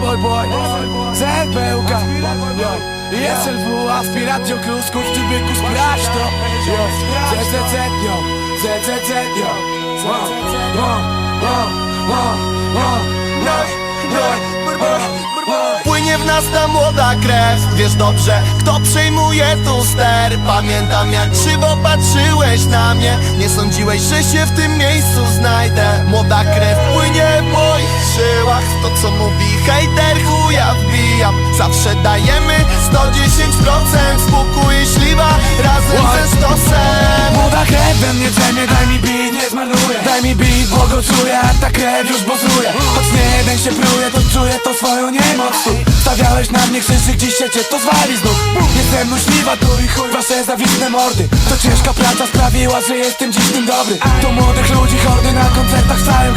boy, boy, boy. ZPUK Yo. I SLW, Aspiratio, Klusków, czy byku sprawdź to ZZZ, yo. ZZZ, yo. Płynie w nas ta młoda krew. Wiesz dobrze, kto przejmuje tu ster? Pamiętam jak krzywo patrzyłeś na mnie. Nie sądziłeś, że się w tym miejscu znajdę. Młoda krew płynie po ich żyłach W To co mówi hejter chuja wbijam. Zawsze dajemy 110% Spokój śliwa razem ze stosem. Młoda krew we mnie drzemie, daj mi beat, nie zmarnuję. Daj mi beat, bo go czuję, a ta krew już bozuje Choć nie jeden się pruje, to czuję to swoją niemoc. Stawiałeś na mnie krzyżyk, dziś się cię to zwali znów Jestem myśliwa tu i chuj wasze zawisne mordy. To ciężka praca sprawiła, że jestem dziś tym dobry. To młodych ludzi hordy na koncertach w całym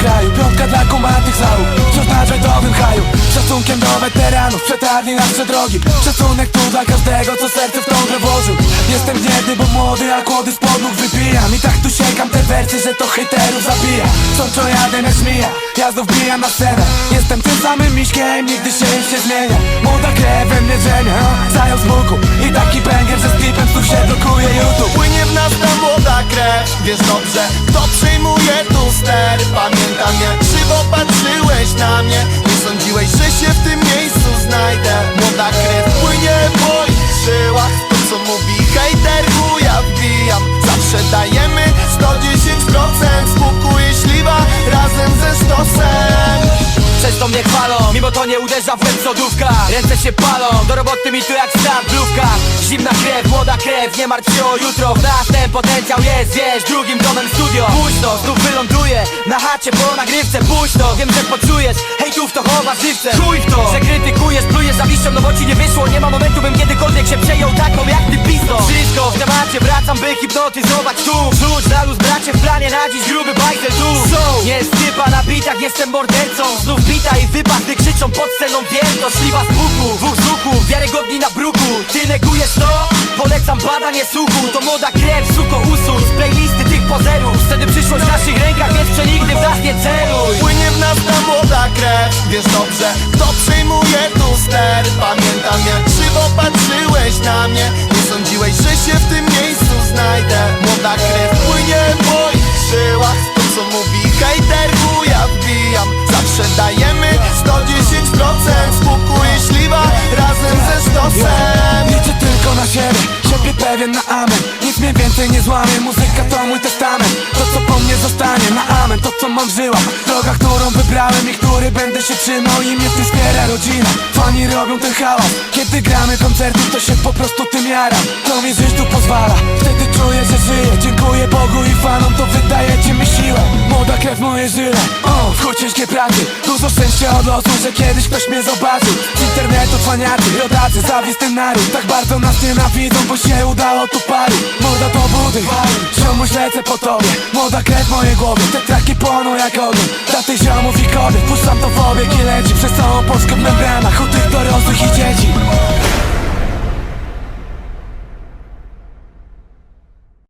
weteranów, przetarli nasze drogi. Szacunek tu dla każdego, co serce w tą grę włożył. Jestem gniewny, bo młody, a kłody z podnóg wypijam I tak tu sięgam te wersy, że to hejterów zabija. Co co jadę jak zmija, ja znów bijam na scenę. Jestem tym samym miśkiem, nigdy się już nie zmienia. Młoda krew we mnie drzemie, ha? zajął z I taki banger, że z znów się blokuje YouTube. Płynie w nas ta młoda krew. Wiesz dobrze, kto przejmuje tu ster? Pamiętam jak krzywo patrzyłeś na mnie. Nie sądziłeś, że się w tym miejscu znajdę. Młoda krew płynie po ich żyłach. To co mówi hejter chuja wbijam. Zawsze dajemy 110% Spokój i śliwa razem ze stosem. Przez to mnie chwalą, mimo to nie uderza w łeb Ręce się palą, do roboty mi tu jak stan w blówkach Zimna krew, młoda krew, nie martw się o jutro. W nas ten potencjał jest, wiesz, drugim domem studio Późno, znów wyląduję na chacie po nagrywce Późno, wiem, że poczujesz, hejtów to chowa żywcem. Chuj w to, że krytykujesz, plujesz zawiścią, no bo ci nie wyszło. Nie ma momentu, bym kiedykolwiek się przejął taką jak ty pisto. Wszystko w temacie, wracam by hipnotyzować tu. Rzuć na luz, bracie, w planie na dziś gruby bajzel tu. So, nie stypa na bitach, jestem mordercą. Znów bita i wypad, gdy krzyczą pod sceną Wiem, to śliwa z buku, dwóch z łuku Wiarygodni na bruku, ty negujesz to? Polecam badanie słuchu, to młoda krew, suko tych pozerów, wtedy przyszłość w naszych rękach Więc przenigdy w nas nie celuj. Płynie w nas ta młoda krew. Wiesz dobrze, kto przejmuje tu ster? Pamiętam jak krzywo patrzyłeś na mnie. Nie sądziłeś, że się w tym miejscu znajdę. Młoda krew płynie po ich żyłach. To co mówi hejter chuja wbijam. Zawsze dajemy 110% Spokój i śliwa razem ze stosem. Liczę tylko na siebie, siebie pewien na mnie więcej nie muzyka to mój testament. To co po mnie zostanie, na amen, to co mam w żyłach. Droga, którą wybrałem i który będę się trzymał. I mnie w tym wspiera rodzina, fani robią ten hałas. Kiedy gramy koncerty, to się po prostu tym jaram. To mi tu pozwala, wtedy czuję, że żyję. Dziękuję Bogu i fanom, to siłę Krew moje żyle, o, w chuj ciężkiej pracy. Dużo szczęścia od losu, że kiedyś ktoś mnie zobaczył. Z internetu cwaniacy, rodacy, zawistny naród. Tak bardzo nas nienawidzą, bo się udało tu pali Morda to budy, ziomuś lecę po tobie. Młoda krew w mojej głowie, te traki płoną jak ogień. Dla tych ziomów i kody, puszczam to w obieg i leci Przez całą Polskę w membranach, u tych dorosłych i dzieci